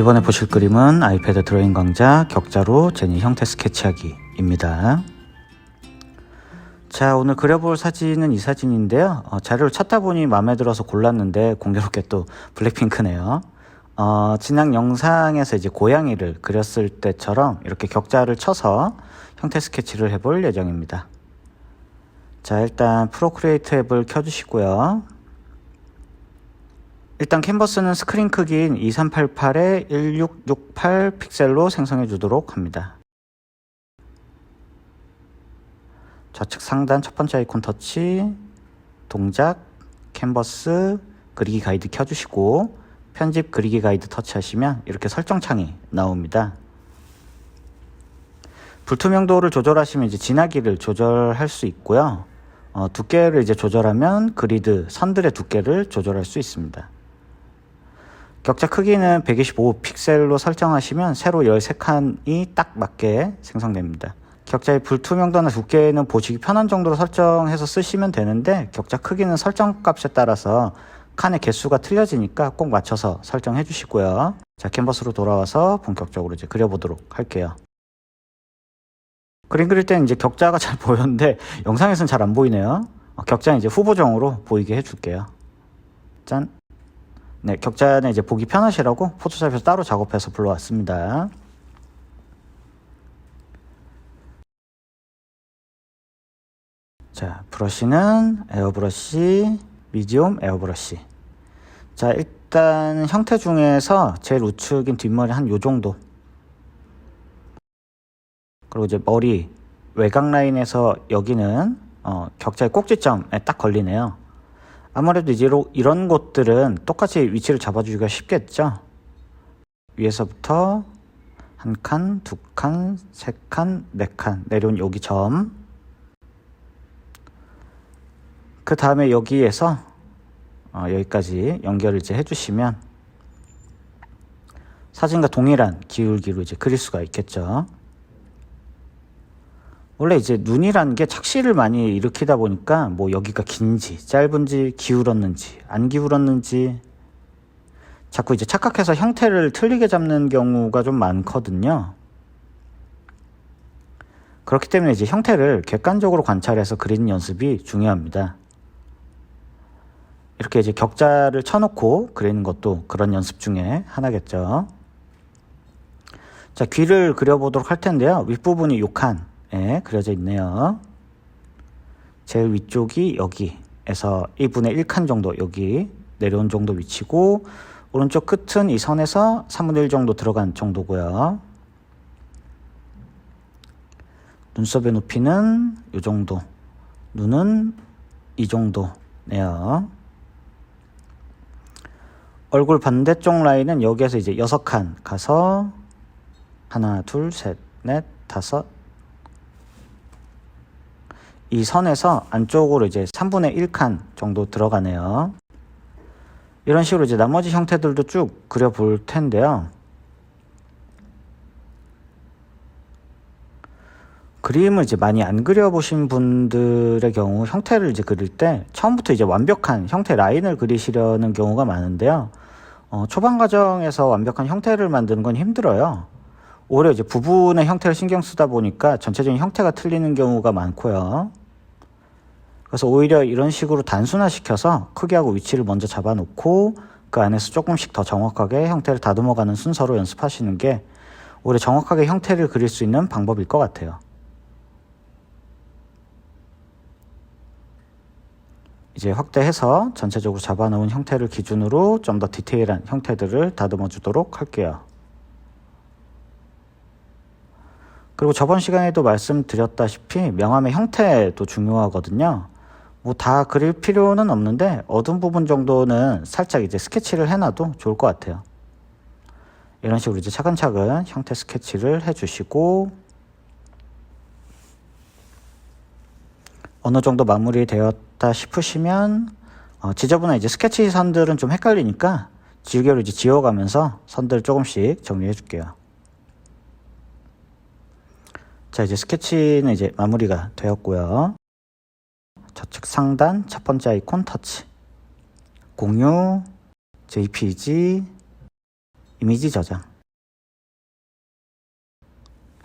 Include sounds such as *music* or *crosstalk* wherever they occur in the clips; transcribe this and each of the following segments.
이번에 보실 그림은 아이패드 드로잉 강좌 격자로 제니 형태 스케치하기입니다. 자 오늘 그려볼 사진은 이 사진인데요. 어, 자료를 찾다 보니 마음에 들어서 골랐는데 공교롭게 또 블랙핑크네요. 어, 지난 영상에서 이제 고양이를 그렸을 때처럼 이렇게 격자를 쳐서 형태 스케치를 해볼 예정입니다. 자 일단 프로크리에이트 앱을 켜주시고요. 일단 캔버스는 스크린 크기인 2388에 1668 픽셀로 생성해 주도록 합니다. 좌측 상단 첫 번째 아이콘 터치, 동작, 캔버스, 그리기 가이드 켜주시고 편집 그리기 가이드 터치하시면 이렇게 설정창이 나옵니다. 불투명도를 조절하시면 이제 진하기를 조절할 수 있고요. 어, 두께를 이제 조절하면 그리드 선들의 두께를 조절할 수 있습니다. 격자 크기는 125 픽셀로 설정하시면 세로 13칸이 딱 맞게 생성됩니다. 격자의 불투명도나 두께는 보시기 편한 정도로 설정해서 쓰시면 되는데 격자 크기는 설정 값에 따라서 칸의 개수가 틀려지니까 꼭 맞춰서 설정해 주시고요. 자, 캔버스로 돌아와서 본격적으로 이제 그려보도록 할게요. 그림 그릴 때는 이제 격자가 잘 *laughs* 보였는데 영상에서는 잘 안 보이네요. 어, 격자는 이제 후보정으로 보이게 해줄게요. 짠. 네, 격자는 이제 보기 편하시라고 포토샵에서 따로 작업해서 불러왔습니다. 자, 브러쉬는 에어브러쉬, 미디움 에어브러쉬. 자, 일단 형태 중에서 제일 우측인 뒷머리 한 요 정도. 그리고 이제 머리 외곽 라인에서 여기는 어, 격자의 꼭지점에 딱 걸리네요. 아무래도 이제 이런 곳들은 똑같이 위치를 잡아주기가 쉽겠죠. 위에서부터 한 칸, 두 칸, 세 칸, 네 칸 내려온 여기 점. 그 다음에 여기에서 어, 여기까지 연결을 이제 해주시면 사진과 동일한 기울기로 이제 그릴 수가 있겠죠. 원래 이제 눈이라는 게 착시를 많이 일으키다 보니까 뭐 여기가 긴지 짧은지 기울었는지 안 기울었는지 자꾸 이제 착각해서 형태를 틀리게 잡는 경우가 좀 많거든요. 그렇기 때문에 이제 형태를 객관적으로 관찰해서 그리는 연습이 중요합니다. 이렇게 이제 격자를 쳐놓고 그리는 것도 그런 연습 중에 하나겠죠. 자, 귀를 그려보도록 할 텐데요. 윗부분이 욕한 예, 그려져 있네요. 제일 위쪽이 여기에서 1분의 1칸 정도 여기 내려온 정도 위치고 오른쪽 끝은 이 선에서 3분의 1 정도 들어간 정도고요. 눈썹의 높이는 이 정도, 눈은 이 정도네요. 얼굴 반대쪽 라인은 여기에서 이제 6칸 가서 하나, 둘, 셋, 넷, 다섯, 이 선에서 안쪽으로 이제 3분의 1칸 정도 들어가네요. 이런 식으로 이제 나머지 형태들도 쭉 그려볼 텐데요. 그림을 이제 많이 안 그려보신 분들의 경우 형태를 이제 그릴 때 처음부터 이제 완벽한 형태 라인을 그리시려는 경우가 많은데요. 어, 초반 과정에서 완벽한 형태를 만드는 건 힘들어요. 오히려 이제 부분의 형태를 신경 쓰다 보니까 전체적인 형태가 틀리는 경우가 많고요. 그래서 오히려 이런 식으로 단순화시켜서 크기하고 위치를 먼저 잡아놓고 그 안에서 조금씩 더 정확하게 형태를 다듬어가는 순서로 연습하시는 게 오히려 정확하게 형태를 그릴 수 있는 방법일 것 같아요. 이제 확대해서 전체적으로 잡아놓은 형태를 기준으로 좀 더 디테일한 형태들을 다듬어 주도록 할게요. 그리고 저번 시간에도 말씀드렸다시피 명암의 형태도 중요하거든요. 뭐 다 그릴 필요는 없는데 어두운 부분 정도는 살짝 이제 스케치를 해놔도 좋을 것 같아요. 이런 식으로 이제 차근차근 형태 스케치를 해주시고 어느 정도 마무리 되었다 싶으시면 어, 지저분한 이제 스케치 선들은 좀 헷갈리니까 지우개로 이제 지워가면서 선들을 조금씩 정리해 줄게요. 자 이제 스케치는 이제 마무리가 되었고요. 좌측 상단 첫 번째 아이콘 터치 공유 JPG 이미지 저장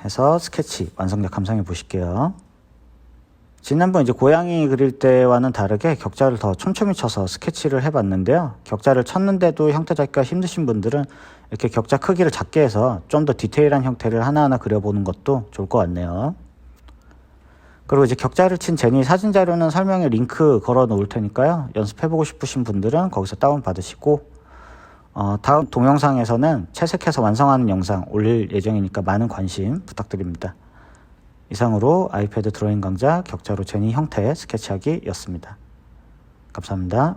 해서 스케치 완성작 감상해 보실게요. 지난번 이제 고양이 그릴 때와는 다르게 격자를 더 촘촘히 쳐서 스케치를 해봤는데요. 격자를 쳤는데도 형태 잡기가 힘드신 분들은 이렇게 격자 크기를 작게 해서 좀 더 디테일한 형태를 하나하나 그려보는 것도 좋을 것 같네요. 그리고 이제 격자를 친 제니 사진 자료는 설명에 링크 걸어 놓을 테니까요. 연습해보고 싶으신 분들은 거기서 다운 받으시고 어, 다음 동영상에서는 채색해서 완성하는 영상 올릴 예정이니까 많은 관심 부탁드립니다. 이상으로 아이패드 드로잉 강좌 격자로 제니 형태 스케치하기였습니다. 감사합니다.